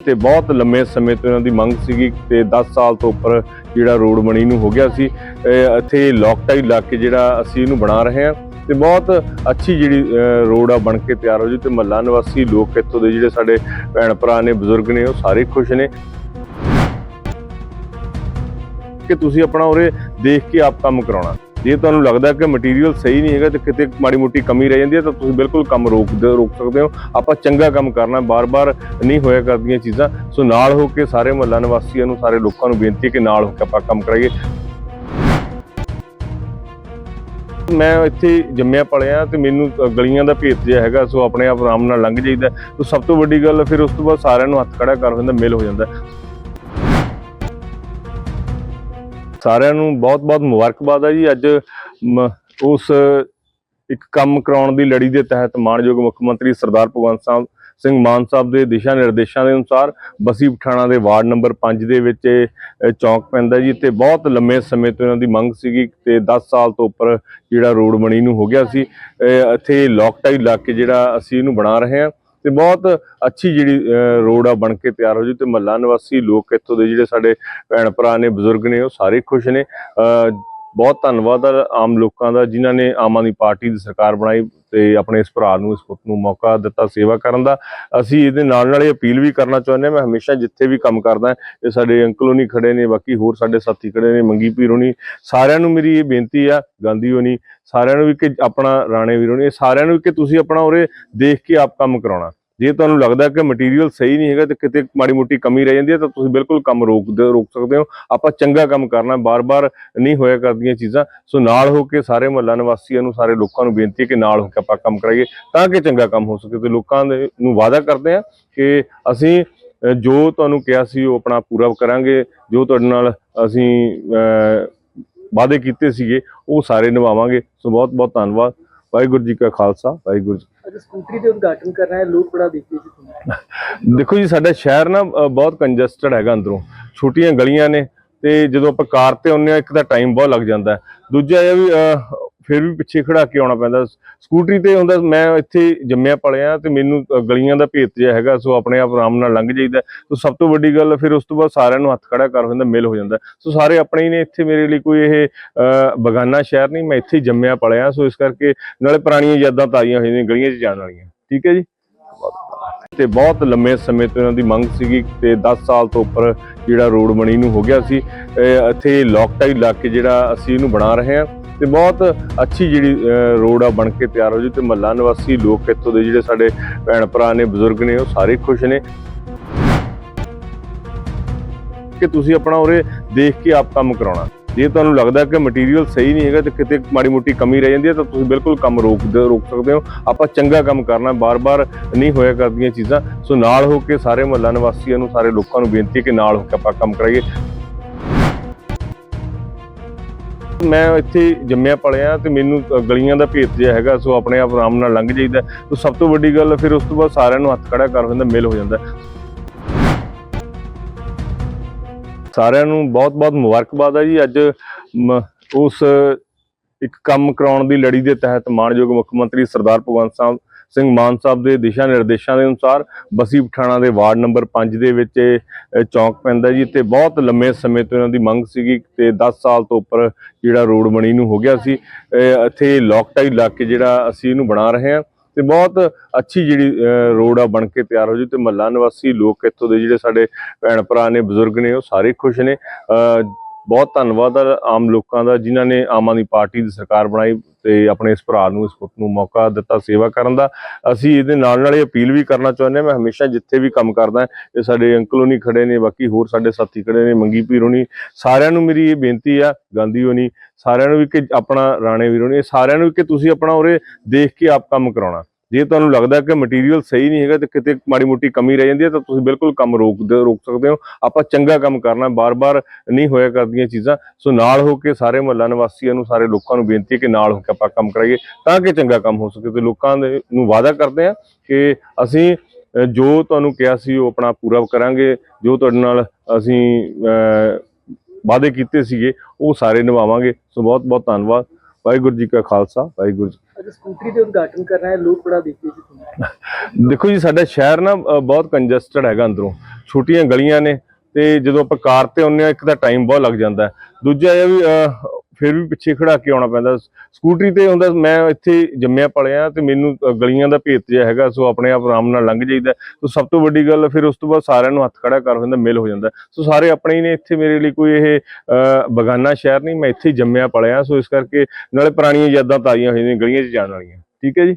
ਤੇ ਬਹੁਤ ਲੰਮੇ ਸਮੇਂ ਤੋਂ ਇਹਨਾਂ ਦੀ ਮੰਗ ਸੀਗੀ ਤੇ 10 ਸਾਲ ਤੋਂ ਉੱਪਰ ਜਿਹੜਾ ਰੋਡ ਬਣੀ ਨੂੰ ਹੋ ਗਿਆ ਸੀ ਇੱਥੇ ਲੋਕਟਾਈ ਲਾ ਕੇ ਜਿਹੜਾ ਅਸੀਂ ਇਹਨੂੰ ਬਣਾ ਰਹੇ ਹਾਂ ਤੇ ਬਹੁਤ ਅੱਛੀ ਜਿਹੜੀ ਰੋਡ ਆ ਬਣ ਕੇ ਤਿਆਰ ਹੋ ਜੂ ਤੇ ਮਹੱਲਾ ਨਿਵਾਸੀ ਲੋਕ ਇੱਥੋਂ ਦੇ ਜਿਹੜੇ ਸਾਡੇ ਭੈਣ ਭਰਾ ਨੇ, ਬਜ਼ੁਰਗ ਨੇ, ਉਹ ਸਾਰੇ ਖੁਸ਼ ਨੇ। ਕਿ ਤੁਸੀਂ ਆਪਣਾ ਉਰੇ ਦੇਖ ਕੇ ਆਪ ਕੰਮ ਕਰਾਉਣਾ। ਜੇ ਤੁਹਾਨੂੰ ਲੱਗਦਾ ਕਿ ਮਟੀਰੀਅਲ ਸਹੀ ਨਹੀਂ ਹੈਗਾ ਤੇ ਕਿਤੇ ਮਾੜੀ ਮੋਟੀ ਕਮੀ ਰਹਿ ਜਾਂਦੀ ਹੈ, ਤਾਂ ਤੁਸੀਂ ਬਿਲਕੁਲ ਕੰਮ ਰੋਕ ਰੋਕ ਸਕਦੇ ਹੋ। ਆਪਾਂ ਚੰਗਾ ਕੰਮ ਕਰਨਾ, ਬਾਰ-ਬਾਰ ਨਹੀਂ ਹੋਇਆ ਕਰਦੀਆਂ ਚੀਜ਼ਾਂ। ਸੋ ਨਾਲ ਹੋ ਕੇ ਸਾਰੇ ਮਹੱਲਾ ਨਿਵਾਸੀਆਂ ਨੂੰ, ਸਾਰੇ ਲੋਕਾਂ ਨੂੰ ਬੇਨਤੀ ਹੈ ਕਿ ਨਾਲ ਹੋ ਕੇ ਆਪਾਂ ਕੰਮ ਕਰਾਈਏ। ਮੈਂ ਇੱਥੇ ਜੰਮਿਆ ਪਲਿਆ ਤੇ ਮੈਨੂੰ ਗਲੀਆਂ ਦਾ ਭੇਤ ਜਿਹਾ ਹੈਗਾ, ਸੋ ਆਪਣੇ ਆਪ ਆਰਾਮ ਨਾਲ ਲੰਘ ਜਾਈਦਾ। ਸੋ ਸਭ ਤੋਂ ਵੱਡੀ ਗੱਲ, ਫਿਰ ਉਸ ਤੋਂ ਬਾਅਦ ਸਾਰਿਆਂ ਨੂੰ ਹੱਥ ਖੜਾ ਕਰ ਹੁੰਦਾ ਮਿਲ ਹੋ ਜਾਂਦਾ। ਸਾਰਿਆਂ ਨੂੰ ਬਹੁਤ-ਬਹੁਤ ਮੁਬਾਰਕਬਾਦ ਹੈ ਜੀ। ਅੱਜ ਮ- ਉਸ ਇੱਕ ਕੰਮ ਕਰਾਉਣ ਦੀ ਲੜੀ ਦੇ ਤਹਿਤ ਮਾਨਯੋਗ ਮੁੱਖ ਮੰਤਰੀ ਸਰਦਾਰ ਭਗਵੰਤ ਸਾਹਿਬ ਸਿੰਘ ਮਾਨ ਸਾਹਿਬ ਦੇ ਦਿਸ਼ਾ ਨਿਰਦੇਸ਼ਾਂ ਦੇ ਅਨੁਸਾਰ ਬਸੀ ਪਠਾਣਾ ਦੇ ਵਾਰਡ ਨੰਬਰ 5 ਦੇ ਵਿੱਚ ਇਹ, ਚੌਂਕ ਪੈਂਦਾ ਜੀ। ਤੇ ਬਹੁਤ ਲੰਮੇ ਸਮੇਂ ਤੋਂ ਇਹਨਾਂ ਦੀ ਮੰਗ ਸੀਗੀ ਤੇ 10 ਸਾਲ ਤੋਂ ਉੱਪਰ ਜਿਹੜਾ ਰੋਡ ਬਣੀ ਨੂੰ ਹੋ ਗਿਆ ਸੀ। ਇੱਥੇ ਲੋਕਟਾਈ ਲਾ ਕੇ ਜਿਹੜਾ ਅਸੀਂ ਇਹਨੂੰ ਬਣਾ ਰਹੇ ਹਾਂ। ਤੇ ਬਹੁਤ ਅੱਛੀ ਜਿਹੜੀ ਰੋਡ ਆ ਬਣ ਕੇ ਤਿਆਰ ਹੋ ਜੂ ਤੇ ਮਹੱਲਾ ਨਿਵਾਸੀ ਲੋਕ ਇੱਥੋਂ ਦੇ ਜਿਹੜੇ ਸਾਡੇ ਭੈਣ ਭਰਾ ਨੇ, ਬਜ਼ੁਰਗ ਨੇ, ਉਹ ਸਾਰੇ ਖੁਸ਼ ਨੇ। ਬਹੁਤ ਧੰਨਵਾਦ ਆ ਆਮ ਲੋਕਾਂ ਦਾ ਜਿਨ੍ਹਾਂ ਨੇ ਆਮ ਆਦਮੀ ਪਾਰਟੀ ਦੀ ਸਰਕਾਰ ਬਣਾਈ ਤੇ ਆਪਣੇ ਇਸ ਭਰਾ ਨੂੰ, ਇਸ ਪੁੱਤ ਨੂੰ ਮੌਕਾ ਦਿੱਤਾ ਸੇਵਾ ਕਰਨ ਦਾ। ਅਸੀਂ ਇਹਦੇ ਨਾਲ ਨਾਲ ਇਹ ਅਪੀਲ ਵੀ ਕਰਨਾ ਚਾਹੁੰਦੇ ਹਾਂ, ਮੈਂ ਹਮੇਸ਼ਾ ਜਿੱਥੇ ਵੀ ਕੰਮ ਕਰਦਾ, ਇਹ ਸਾਡੇ ਅੰਕਲ ਹੋਣੀ ਖੜੇ ਨੇ, ਬਾਕੀ ਹੋਰ ਸਾਡੇ ਸਾਥੀ ਖੜੇ ਨੇ, ਮੰਗੀ ਪੀਰ ਹੋਣੀ, ਸਾਰਿਆਂ ਨੂੰ ਮੇਰੀ ਇਹ ਬੇਨਤੀ ਆ, ਗਾਂਧੀ ਹੋਣੀ, ਸਾਰਿਆਂ ਨੂੰ ਵੀ ਕਿ ਆਪਣਾ, ਰਾਣੇ ਵੀਰ ਹੋਣੀ, ਇਹ ਸਾਰਿਆਂ ਨੂੰ ਵੀ ਕਿ ਤੁਸੀਂ ਆਪਣਾ ਉਰੇ ਦੇਖ ਕੇ ਆਪ ਕੰਮ ਕਰਾਉਣਾ। ਜੇ ਤੁਹਾਨੂੰ ਲੱਗਦਾ ਕਿ ਮਟੀਰੀਅਲ ਸਹੀ ਨਹੀਂ ਹੈਗਾ ਤੇ ਕਿਤੇ ਮਾੜੀ ਮੋਟੀ ਕਮੀ ਰਹਿ ਜਾਂਦੀ ਹੈ, ਤਾਂ ਤੁਸੀਂ ਬਿਲਕੁਲ ਕੰਮ ਰੋਕ ਰੋਕ ਸਕਦੇ ਹੋ। ਆਪਾਂ ਚੰਗਾ ਕੰਮ ਕਰਨਾ, ਬਾਰ-ਬਾਰ ਨਹੀਂ ਹੋਇਆ ਕਰਦੀਆਂ ਚੀਜ਼ਾਂ। ਸੋ ਨਾਲ ਹੋ ਕੇ ਸਾਰੇ ਮਹੱਲਾ ਨਿਵਾਸੀਆਂ ਨੂੰ, ਸਾਰੇ ਲੋਕਾਂ ਨੂੰ ਬੇਨਤੀ ਹੈ ਕਿ ਨਾਲ ਹੋ ਕੇ ਆਪਾਂ ਕੰਮ ਕਰਾਈਏ, ਤਾਂ ਕਿ ਚੰਗਾ ਕੰਮ ਹੋ ਸਕੇ। ਤੇ ਲੋਕਾਂ ਦੇ ਨੂੰ ਵਾਅਦਾ ਕਰਦੇ ਆ ਕਿ ਅਸੀਂ ਜੋ ਤੁਹਾਨੂੰ ਕਿਹਾ ਸੀ, ਉਹ ਆਪਣਾ ਪੂਰਾ ਕਰਾਂਗੇ। ਜੋ ਤੁਹਾਡੇ ਨਾਲ ਅਸੀਂ ਵਾਅਦੇ ਕੀਤੇ ਸੀਗੇ, ਉਹ ਸਾਰੇ ਨਿਭਾਵਾਂਗੇ। ਸੋ ਬਹੁਤ ਬਹੁਤ ਧੰਨਵਾਦ। ਵਾਹਿਗੁਰੂ ਜੀ ਕਾ ਖਾਲਸਾ ਵਾਹਿਗੁਰੂ ਜੀ ਅੱਜ ਸਕੂਟਰੀ ਦੇ ਉਦਘਾਟਨ ਕਰ ਰਹੇ ਹੈ ਲੋਕ ਬੜਾ ਦੇਖਦੇ ਸੀ ਤੁਹਾਨੂੰ। ਦੇਖੋ ਜੀ ਸਾਡਾ ਸ਼ਹਿਰ ਨਾ ਬਹੁਤ ਕੰਜਸਟਡ ਹੈਗਾ ਅੰਦਰੋਂ। ਛੋਟੀਆਂ ਗਲੀਆਂ ਨੇ ਤੇ ਜਦੋਂ ਆਪਾਂ ਕਾਰ ਤੇ ਆਉਂਦੇ ਆ ਇੱਕ ਤਾਂ ਟਾਈਮ ਬਹੁਤ ਲੱਗ ਜਾਂਦਾ। ਦੂਜਾ ਇਹ ਵੀ ਫਿਰ ਵੀ ਪਿੱਛੇ ਖੜਾ ਕੇ ਆਉਣਾ ਪੈਂਦਾ। ਸਕੂਟਰੀ ਤੇ ਹੁੰਦਾ, ਮੈਂ ਇੱਥੇ ਜੰਮਿਆ ਪਲਿਆ ਤੇ ਮੈਨੂੰ ਗਲੀਆਂ ਦਾ ਭੇਤ ਜਿਹਾ ਹੈਗਾ, ਸੋ ਆਪਣੇ ਆਪ ਆਰਾਮ ਨਾਲ ਲੰਘ ਜਾਈਦਾ। ਸੋ ਸਭ ਤੋਂ ਵੱਡੀ ਗੱਲ, ਫਿਰ ਉਸ ਤੋਂ ਬਾਅਦ ਸਾਰਿਆਂ ਨੂੰ ਹੱਥ ਖੜਾ ਕਰ ਹੁੰਦਾ ਮਿਲ ਹੋ ਜਾਂਦਾ। ਸੋ ਸਾਰੇ ਆਪਣੇ ਹੀ ਨੇ, ਇੱਥੇ ਮੇਰੇ ਲਈ ਕੋਈ ਇਹ ਬਗਾਨਾ ਸ਼ਹਿਰ ਨਹੀਂ, ਮੈਂ ਇੱਥੇ ਹੀ ਜੰਮਿਆ ਪਲਿਆ। ਸੋ ਇਸ ਕਰਕੇ ਨਾਲੇ ਪੁਰਾਣੀਆਂ ਯਾਦਾਂ ਤਾਜ਼ੀਆਂ ਹੋਈਆਂ ਨੇ, ਗਲੀਆਂ 'ਚ ਜਾਣ ਵਾਲੀਆਂ। ਠੀਕ ਹੈ ਜੀ? ਤੇ ਬਹੁਤ ਲੰਮੇ ਸਮੇਂ ਤੋਂ ਇਹਨਾਂ ਦੀ ਮੰਗ ਸੀਗੀ ਤੇ 10 ਸਾਲ ਤੋਂ ਉੱਪਰ ਜਿਹੜਾ ਰੋਡ ਬਣੀ ਨੂੰ ਹੋ ਗਿਆ ਸੀ। ਇੱਥੇ ਲੋਕਟਾਈ ਲਾ ਕੇ ਜਿਹੜਾ ਅਸੀਂ ਇਹਨੂੰ ਬਣਾ ਰਹੇ ਹਾਂ। ਤੇ ਬਹੁਤ ਅੱਛੀ ਜਿਹੜੀ ਰੋਡ ਆ ਬਣ ਕੇ ਤਿਆਰ ਹੋ ਜੂ ਤੇ ਮਹੱਲਾ ਨਿਵਾਸੀ ਲੋਕ ਇੱਥੋਂ ਦੇ ਜਿਹੜੇ ਸਾਡੇ ਭੈਣ ਭਰਾ ਨੇ, ਬਜ਼ੁਰਗ ਨੇ, ਉਹ ਸਾਰੇ ਖੁਸ਼ ਨੇ। ਕਿ ਤੁਸੀਂ ਆਪਣਾ ਉਰੇ ਦੇਖ ਕੇ ਆਪ ਕੰਮ ਕਰਾਉਣਾ। ਜੇ ਤੁਹਾਨੂੰ ਲੱਗਦਾ ਕਿ ਮਟੀਰੀਅਲ ਸਹੀ ਨਹੀਂ ਹੈਗਾ ਤੇ ਕਿਤੇ ਮਾੜੀ ਮੋਟੀ ਕਮੀ ਰਹਿ ਜਾਂਦੀ ਹੈ ਤਾਂ ਤੁਸੀਂ ਬਿਲਕੁਲ ਕੰਮ ਰੋਕ ਰੋਕ ਸਕਦੇ ਹੋ। ਆਪਾਂ ਚੰਗਾ ਕੰਮ ਕਰਨਾ, ਬਾਰ-ਬਾਰ ਨਹੀਂ ਹੋਇਆ ਕਰਦੀਆਂ ਚੀਜ਼ਾਂ। ਸੋ ਨਾਲ ਹੋ ਕੇ ਸਾਰੇ ਮਹੱਲਾ ਨਿਵਾਸੀਆਂ ਨੂੰ, ਸਾਰੇ ਲੋਕਾਂ ਨੂੰ ਬੇਨਤੀ ਹੈ ਕਿ ਨਾਲ ਹੋ ਕੇ ਆਪਾਂ ਕੰਮ ਕਰਾਈਏ। ਮੈਂ ਇੱਥੇ ਜੰਮਿਆ ਪਲਿਆ ਤੇ ਮੈਨੂੰ ਗਲੀਆਂ ਦਾ ਭੇਤ ਜਿਹਾ ਹੈਗਾ, ਸੋ ਆਪਣੇ ਆਪ ਆਰਾਮ ਨਾਲ ਲੰਘ ਜਾਈਦਾ। ਸੋ ਸਭ ਤੋਂ ਵੱਡੀ ਗੱਲ, ਫਿਰ ਉਸ ਤੋਂ ਬਾਅਦ ਸਾਰਿਆਂ ਨੂੰ ਹੱਥ ਖੜਾ ਕਰ ਹੁੰਦਾ ਮਿਲ ਹੋ ਜਾਂਦਾ। ਸਾਰਿਆਂ ਨੂੰ ਬਹੁਤ-ਬਹੁਤ ਮੁਬਾਰਕਬਾਦ ਹੈ ਜੀ। ਅੱਜ ਉਸ ਇੱਕ ਕੰਮ ਕਰਾਉਣ ਦੀ ਲੜੀ ਦੇ ਤਹਿਤ ਮਾਨਯੋਗ ਮੁੱਖ ਮੰਤਰੀ ਸਰਦਾਰ ਭਗਵੰਤ ਸਾਹਿਬ ਸਿੰਘ ਮਾਨ ਸਾਹਿਬ ਦੇ ਦਿਸ਼ਾ ਨਿਰਦੇਸ਼ਾਂ ਦੇ ਅਨੁਸਾਰ ਬਸੀ ਪਠਾਣਾ ਦੇ ਵਾਰਡ ਨੰਬਰ 5 ਦੇ ਵਿੱਚ ਇਹ, ਚੌਂਕ ਪੈਂਦਾ ਜੀ। ਤੇ ਬਹੁਤ ਲੰਮੇ ਸਮੇਂ ਤੋਂ ਇਹਨਾਂ ਦੀ ਮੰਗ ਸੀਗੀ ਤੇ 10 ਸਾਲ ਤੋਂ ਉੱਪਰ ਜਿਹੜਾ ਰੋਡ ਬਣੀ ਨੂੰ ਹੋ ਗਿਆ ਸੀ। ਇੱਥੇ ਲੋਕਟਾਈ ਲਾ ਕੇ ਜਿਹੜਾ ਅਸੀਂ ਇਹਨੂੰ ਬਣਾ ਰਹੇ ਹਾਂ ਤੇ ਬਹੁਤ ਅੱਛੀ ਜਿਹੜੀ ਰੋਡ ਆ ਬਣ ਕੇ ਤਿਆਰ ਹੋ ਜੂ। ਤੇ ਮਹੱਲਾ ਨਿਵਾਸੀ ਲੋਕ ਇੱਥੋਂ ਦੇ ਜਿਹੜੇ ਸਾਡੇ ਭੈਣ ਭਰਾ ਨੇ ਬਜ਼ੁਰਗ ਨੇ ਉਹ ਸਾਰੇ ਖੁਸ਼ ਨੇ। ਬਹੁਤ ਧੰਨਵਾਦ ਆਮ ਲੋਕਾਂ ਦਾ, ਜਿਨ੍ਹਾਂ ਨੇ ਆਮ ਆਦਮੀ ਪਾਰਟੀ ਦੀ ਸਰਕਾਰ ਬਣਾਈ ਤੇ ਆਪਣੇ ਇਸ ਭਰਾ ਨੂੰ, ਇਸ ਪੁੱਤ ਨੂੰ ਮੌਕਾ ਦਿੱਤਾ ਸੇਵਾ ਕਰਨ ਦਾ। ਅਸੀਂ ਇਹਦੇ ਨਾਲ ਨਾਲ ਇਹ ਅਪੀਲ ਵੀ ਕਰਨਾ ਚਾਹੁੰਦੇ ਹਾਂ, ਮੈਂ ਹਮੇਸ਼ਾ ਜਿੱਥੇ ਵੀ ਕੰਮ ਕਰਦਾ, ਇਹ ਸਾਡੇ ਅੰਕਲ ਹੋਣੀ ਖੜੇ ਨੇ, ਬਾਕੀ ਹੋਰ ਸਾਡੇ ਸਾਥੀ ਖੜੇ ਨੇ, ਮੰਗੀ ਪੀਰ ਹੋਣੀ, ਸਾਰਿਆਂ ਨੂੰ ਮੇਰੀ ਇਹ ਬੇਨਤੀ ਆ, ਗਾਂਧੀ ਹੋਣੀ, ਸਾਰਿਆਂ ਨੂੰ ਵੀ ਕਿ ਆਪਣਾ ਰਾਣੇ ਵੀਰ ਹੋਣੀ, ਇਹ ਸਾਰਿਆਂ ਨੂੰ ਵੀ ਕਿ ਤੁਸੀਂ ਆਪਣਾ ਉਰੇ ਦੇਖ ਕੇ ਆਪ ਕੰਮ ਕਰਾਉਣਾ। ਜੇ ਤੁਹਾਨੂੰ ਲੱਗਦਾ ਕਿ ਮਟੀਰੀਅਲ ਸਹੀ ਨਹੀਂ ਹੈਗਾ ਤੇ ਕਿਤੇ ਮਾੜੀ ਮੋਟੀ ਕਮੀ ਰਹਿ ਜਾਂਦੀ ਹੈ, ਤਾਂ ਤੁਸੀਂ ਬਿਲਕੁਲ ਕੰਮ ਰੋਕ ਰੋਕ ਸਕਦੇ ਹੋ। ਆਪਾਂ ਚੰਗਾ ਕੰਮ ਕਰਨਾ, ਬਾਰ-ਬਾਰ ਨਹੀਂ ਹੋਇਆ ਕਰਦੀਆਂ ਚੀਜ਼ਾਂ। ਸੋ ਨਾਲ ਹੋ ਕੇ ਸਾਰੇ ਮਹੱਲਾ ਨਿਵਾਸੀਆਂ ਨੂੰ, ਸਾਰੇ ਲੋਕਾਂ ਨੂੰ ਬੇਨਤੀ ਹੈ ਕਿ ਨਾਲ ਹੋ ਕੇ ਆਪਾਂ ਕੰਮ ਕਰਾਈਏ, ਤਾਂ ਕਿ ਚੰਗਾ ਕੰਮ ਹੋ ਸਕੇ। ਤੇ ਲੋਕਾਂ ਦੇ ਨੂੰ ਵਾਅਦਾ ਕਰਦੇ ਆ ਕਿ ਅਸੀਂ ਜੋ ਤੁਹਾਨੂੰ ਕਿਹਾ ਸੀ, ਉਹ ਆਪਣਾ ਪੂਰਾ ਕਰਾਂਗੇ। ਜੋ ਤੁਹਾਡੇ ਨਾਲ ਅਸੀਂ ਵਾਅਦੇ ਕੀਤੇ ਸੀਗੇ, ਉਹ ਸਾਰੇ ਨਿਭਾਵਾਂਗੇ। ਸੋ ਬਹੁਤ ਬਹੁਤ ਧੰਨਵਾਦ। ਵਾਹਿਗੁਰੂ ਜੀ ਕਾ ਖਾਲਸਾ ਵਾਹਿਗੁਰੂ ਜੀ ਅੱਜ ਸਕੂਟਰੀ ਤੇ ਉਦਘਾਟਨ ਕਰ ਰਹੇ ਲੋਕ ਬੜਾ ਦੇਖਦੇ ਸੀ ਤੁਹਾਨੂੰ ਦੇਖੋ ਜੀ ਸਾਡਾ ਸ਼ਹਿਰ ਨਾ ਬਹੁਤ ਕੰਜਸਟਡ ਹੈਗਾ ਅੰਦਰੋਂ ਛੋਟੀਆਂ ਗਲੀਆਂ ਨੇ ਤੇ ਜਦੋਂ ਆਪਾਂ ਕਾਰ ਤੇ ਆਉਂਦੇ ਆ ਇੱਕ ਤਾਂ ਟਾਈਮ ਬਹੁਤ ਲੱਗ ਜਾਂਦਾ। ਦੂਜਾ ਇਹ ਵੀ ਫਿਰ ਵੀ ਪਿੱਛੇ ਖੜਾ ਕੇ ਆਉਣਾ ਪੈਂਦਾ। ਸਕੂਟਰੀ ਤੇ ਹੁੰਦਾ, ਮੈਂ ਇੱਥੇ ਜੰਮਿਆ ਪਲਿਆ ਤੇ ਮੈਨੂੰ ਗਲੀਆਂ ਦਾ ਭੇਤ ਜਿਹਾ ਹੈਗਾ, ਸੋ ਆਪਣੇ ਆਪ ਆਰਾਮ ਨਾਲ ਲੰਘ ਜਾਈਦਾ। ਸੋ ਸਭ ਤੋਂ ਵੱਡੀ ਗੱਲ, ਫਿਰ ਉਸ ਤੋਂ ਬਾਅਦ ਸਾਰਿਆਂ ਨੂੰ ਹੱਥ ਖੜਾ ਕਰ ਹੋ ਜਾਂਦਾ ਮਿਲ ਹੋ ਜਾਂਦਾ। ਸੋ ਸਾਰੇ ਆਪਣੇ ਹੀ ਨੇ ਇੱਥੇ ਮੇਰੇ ਲਈ ਕੋਈ ਇਹ ਬਗਾਨਾ ਸ਼ਹਿਰ ਨਹੀਂ, ਮੈਂ ਇੱਥੇ ਜੰਮਿਆ ਪਲਿਆ ਸੋ ਇਸ ਕਰਕੇ ਨਾਲੇ ਪੁਰਾਣੀਆਂ ਯਾਦਾਂ ਤਾਜ਼ੀਆਂ ਹੋ ਜਾਂਦੀਆਂ ਗਲੀਆਂ 'ਚ ਜਾਣ ਵਾਲੀਆਂ। ਠੀਕ ਹੈ ਜੀ?